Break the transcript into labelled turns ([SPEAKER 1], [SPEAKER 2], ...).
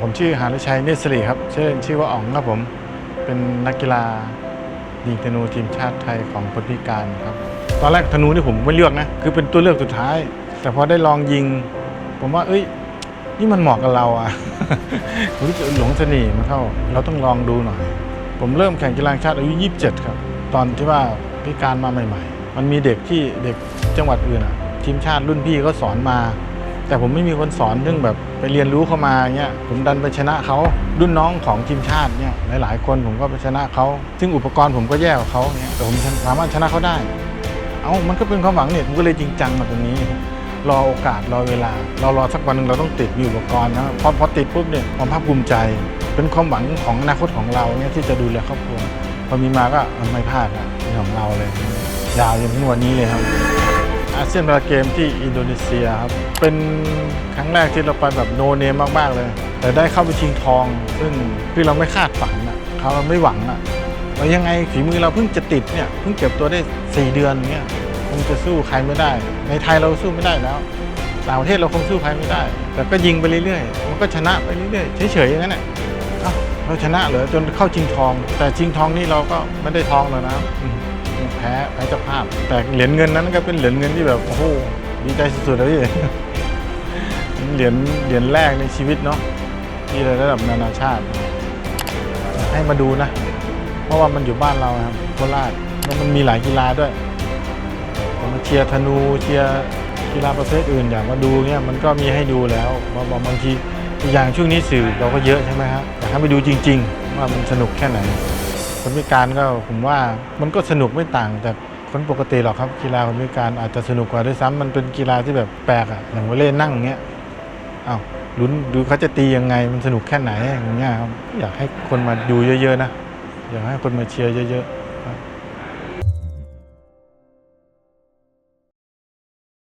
[SPEAKER 1] ผมชื่อหารุชัยเนสิริครับชื่อชื่อว่าอ๋องครับผมเป็นนักกีฬายิงธนูทีมชาติไทยของคนพิการครับ ตอนแรกธนูนี่ผมไม่เลือกนะคือเป็นตัวเลือกสุดท้าย แต่พอได้ลองยิง ผมว่า เอ้ย นี่มันเหมาะกับเราอะผมรู้สึกหลงเสน่ห์มันเข้า เราต้องลองดูหน่อย ผมเริ่มแข่งกีฬาชาติอายุ 27 ครับ ตอนที่ว่าพิการมาใหม่ ๆ มันมีเด็กที่เด็กจังหวัดอื่นอะทีมชาติรุ่นพี่ก็สอนมา แต่ผมไม่มีคนสอนซึ่งแบบไปเรียนรู้เข้ามาเงี้ยผมดันไปชนะเขารุ่นน้องของทีมชาติเนี่ยหลาย ๆ คนผมก็ไปชนะเขาซึ่งอุปกรณ์ผมก็แย่กว่าเขาเนี่ยแต่ผมสามารถชนะเขาได้ เอ้ามันก็เป็นความหวังเนี่ยผมก็เลยจริงจังมาตรงนี้รอโอกาสรอเวลา เรารอสักวันหนึ่งเราต้องติดมีอุปกรณ์นะพอพอติดปุ๊บเนี่ยความภาคภูมิใจ เป็นความหวังของอนาคตของเราเนี่ยที่จะดูแลครอบครัวพอมีมาก็ไม่พลาดอะเป็นของเราเลย ยาวจนถึงวันนี้เลยครับ อาเซียนพาราเกมที่อินโดนีเซียครับ เป็นครั้งแรกที่เราไปแบบโนเนมมาก ๆ เลย แต่ได้เข้าไปชิงทอง ซึ่งคือเราไม่คาดฝันอะเขาเราไม่หวังอะว่ายังไงฝีมือเราเพิ่งจะติดเนี่ยเพิ่งเก็บตัวได้ 4 เดือนเนี่ยคงจะสู้ใครไม่ได้ ในไทยเราสู้ไม่ได้แล้วต่างประเทศเราคงสู้ใครไม่ได้ แต่ก็ยิงไปเรื่อยๆ มันก็ชนะไปเรื่อยๆ เฉยๆอย่างนั้นแหละเราชนะเหรอจนเข้าชิงทอง แต่ชิงทองนี่เราก็ไม่ได้ทองแล้วนะ ครับอืมแพ้เจ้าภาพ แต่เหรียญเงินนั้นก็เป็นเหรียญเงินที่แบบโอ้โหดีใจสุดๆเลยพี่เหรียญเหรียญแรกในชีวิตเนาะที่ระดับนานาชาติ ให้มาดูนะ เพราะว่ามันอยู่บ้านเราครับโคราชแล้วมันมีหลายกีฬาด้วยมาเชียร์ธนูเชียร์กีฬาประเภทอื่นอยากมาดูเนี่ยมันก็มีให้ดูแล้วบางบางทีอีกอย่างช่วงนี้สื่อเราก็เยอะใช่ไหมครับอยากให้ไปดูจริง ๆ ว่ามันสนุกแค่ไหน คนพิการก็ผมว่ามันก็สนุกไม่ต่างจากคนปกติหรอกครับกีฬาคนพิการอาจจะสนุกกว่าด้วยซ้ำมันเป็นกีฬาที่แบบแปลกอะอย่างวอลเล่นั่งเงี้ยอ้าวลุ้นดูเขาจะตียังไงมันสนุกแค่ไหนอย่างเงี้ยครับอยากให้คนมาดูเยอะ ๆ นะอยากให้คนมาเชียร์เยอะ ๆ